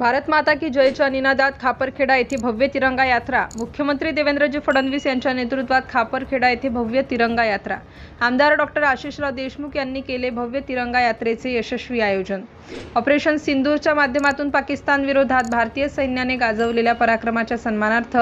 भारत माता की जयच्या निनादात खापरखेडा येथे भव्य तिरंगा यात्रा. मुख्यमंत्री देवेंद्रजी फडणवीस यांच्या नेतृत्वात खापरखेडा येथे भव्य तिरंगा यात्रा. आमदार डॉक्टर आशिषराव देशमुख यांनी केले भव्य तिरंगा यात्रेचे यशस्वी आयोजन. ऑपरेशन सिंदूरच्या माध्यमातून पाकिस्तान विरोधात भारतीय सैन्याने गाजवलेल्या पराक्रमाच्या सन्मानार्थ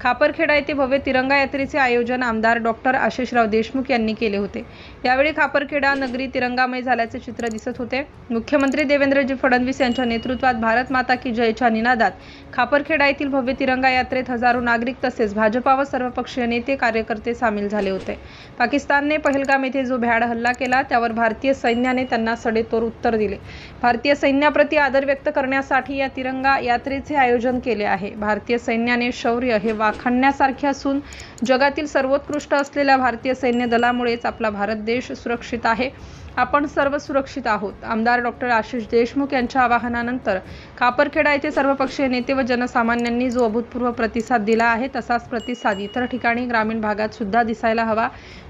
खापरखेडा येथे भव्य तिरंगा यात्रेचे आयोजन आमदार डॉक्टर आशिषराव देशमुख यांनी केले होते. यावेळी खापरखेडा नगरी तिरंगामय झाल्याचे चित्र दिसत होते. मुख्यमंत्री देवेंद्रजी फडणवीस यांच्या नेतृत्वात भारत माता की जयच्या निनादात खापरखेडा येथील भव्य तिरंगा यात्रेत हजारो नागरिक तसेच भाजपा व सर्वपक्षीय नेते कार्यकर्ते सामील झाले होते. पाकिस्तानने पहलगाम येथे जो भ्याड हल्ला केला त्यावर भारतीय सैन्याने त्यांना सडेतोर उत्तर दिले. भारतीय सैन्याप्रती आदर व्यक्त करण्यासाठी या तिरंगा यात्रेचे आयोजन केले आहे. भारतीय सैन्याने शौर्य हे वाखाणण्यासारखे असून जगातील सर्वोत्कृष्ट असलेल्या भारतीय सैन्य दलामुळेच आपला भारत देश सुरक्षित आहे. आपण सर्व सुरक्षित आहोत. आमदार डॉक्टर आशिष देशमुख यांच्या आवाहनानंतर कापरखेडा येथे सर्वपक्षीय नेते व जनसामान्यांनी जो अभूतपूर्व प्रतिसाद दिला आहे तसाच प्रतिसाद इतर ठिकाणी ग्रामीण भागात सुद्धा दिसायला हवा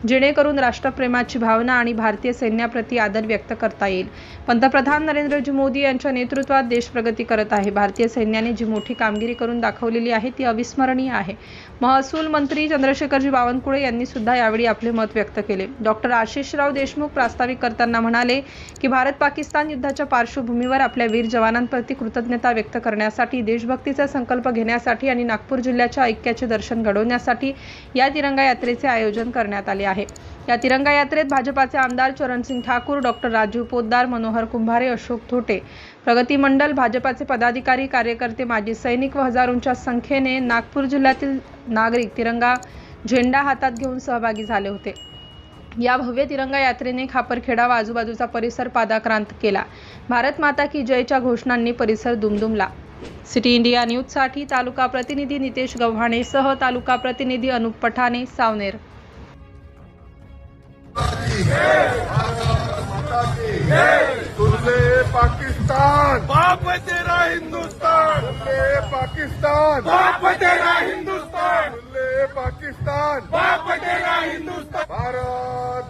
जेणेकरून राष्ट्रप्रेमाची भावना आणि भारतीय सैन्याप्रती आदर व्यक्त करता येईल. पंतप्रधान नरेंद्रजी मोदी यांच्या नेतृत्वात देश प्रगती करत आहे. भारतीय सैन्याने जी मोठी कामगिरी करून दाखवलेली आहे ती अविस्मरणीय आहे. महसूल मंत्री चंद्रशेखरजी बावनकुळे यांनी सुद्धा यावेळी आपले मत व्यक्त केले. डॉक्टर आशिषराव देशमुख प्रास्ताविक करताना म्हणाले की भारत पाकिस्तान युद्धाच्या पार्श्वभूमीवर आपल्या वीर जवानांप्रती कृतज्ञता व्यक्त करण्यासाठी देशभक्तीचा संकल्प घेण्यासाठी आणि नागपूर जिल्ह्याच्या ऐक्याचे दर्शन घडवण्यासाठी या तिरंगा यात्रेचे आयोजन करण्यात आले आहे. या तिरंगा यात्रेत भाजपाचे आमदार चरणसिंग ठाकूर डॉक्टर राजीव पोद्दार मनोहर कुंभारे अशोक थोटे प्रगती मंडल भाजपाचे पदाधिकारी कार्यकर्ते माजी सैनिक व हजारोंच्या संख्येने नागपूर जिल्ह्यातील नागरिक तिरंगा झेंडा हातात घेऊन सहभागी झाले होते. या भव्य तिरंगा यात्रेने खापरखेडा व आजूबाजूचा परिसर पादाक्रांत केला. भारत माता की जयच्या घोषणांनी परिसर दुमदुमला. सिटी इंडिया न्यूजसाठी तालुका प्रतिनिधी नितेश गव्हाणेसह तालुका प्रतिनिधी अनुप पठाणे सावनेर. पाकिस्तान। बाप तेरा हिंदुस्तान। तुल्ले पाकिस्तान बाप है तेरा हिंदुस्तान तुल्ले पाकिस्तान. बाप हिंदुस्तान. भारत